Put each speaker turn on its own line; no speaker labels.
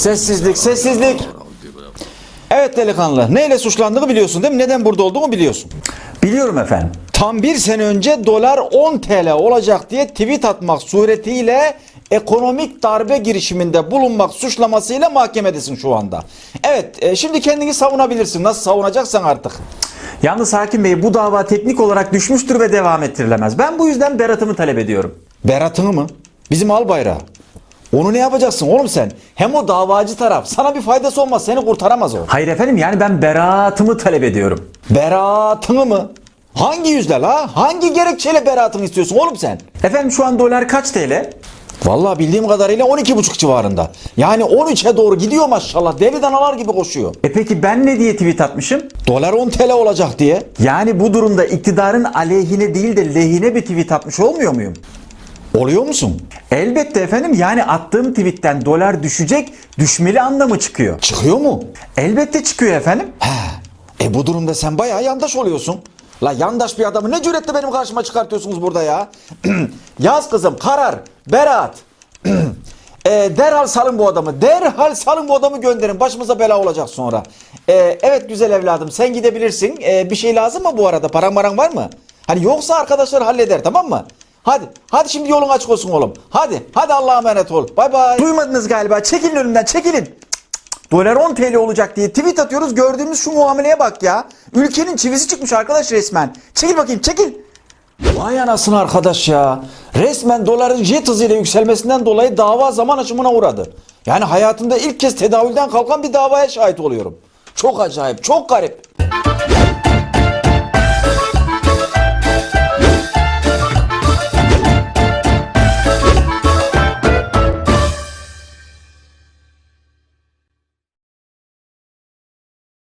Sessizlik, sessizlik. Evet delikanlı, neyle suçlandığını biliyorsun değil mi? Neden burada olduğumu biliyorsun.
Biliyorum efendim.
Tam bir sene önce dolar 10 TL olacak diye tweet atmak suretiyle ekonomik darbe girişiminde bulunmak suçlamasıyla mahkemedesin şu anda. Evet, e, şimdi kendini savunabilirsin. Nasıl savunacaksan artık.
Yalnız hakim bey bu dava teknik olarak düşmüştür ve devam ettirilemez. Ben bu yüzden beratımı talep ediyorum.
Berat'ını mı? Bizim al bayrağı. Onu ne yapacaksın oğlum sen? Hem o davacı taraf. Sana bir faydası olmaz. Seni kurtaramaz o.
Hayır efendim yani ben beraatımı talep ediyorum.
Berat'ını mı? Hangi yüzle la? Hangi gerekçeyle beratını istiyorsun oğlum sen?
Efendim şu an dolar kaç TL?
Vallahi bildiğim kadarıyla 12,5 civarında. Yani 13'e doğru gidiyor maşallah. Deli danalar gibi koşuyor.
E peki ben ne diye tweet atmışım?
Dolar 10 TL olacak diye.
Yani bu durumda iktidarın aleyhine değil de lehine bir tweet atmış olmuyor muyum?
Oluyor musun?
Elbette efendim yani attığım tweetten dolar düşecek, düşmeli anlamı çıkıyor.
Çıkıyor mu?
Elbette çıkıyor efendim.
He. E bu durumda sen bayağı yandaş oluyorsun. La yandaş bir adamı ne cüretle benim karşıma çıkartıyorsunuz burada ya? Yaz kızım karar, beraat. e, derhal salın bu adamı. Derhal salın bu adamı gönderin. Başımıza bela olacak sonra. E, evet güzel evladım sen gidebilirsin. E, bir şey lazım mı bu arada? Paran maran var mı? Hani yoksa arkadaşlar halleder tamam mı? Hadi. Hadi şimdi yolun açık olsun oğlum. Hadi. Hadi Allah'a emanet ol. Bay bay.
Duymadınız galiba. Çekilin önümden çekilin. Cık, cık, cık. Dolar 10 TL olacak diye tweet atıyoruz. Gördüğümüz şu muameleye bak ya. Ülkenin çivisi çıkmış arkadaş resmen. Çekil bakayım çekil.
Vay anasını arkadaş ya. Resmen doların jet hızıyla yükselmesinden dolayı dava zaman aşımına uğradı. Yani hayatımda ilk kez tedavülden kalkan bir davaya şahit oluyorum. Çok acayip, çok garip.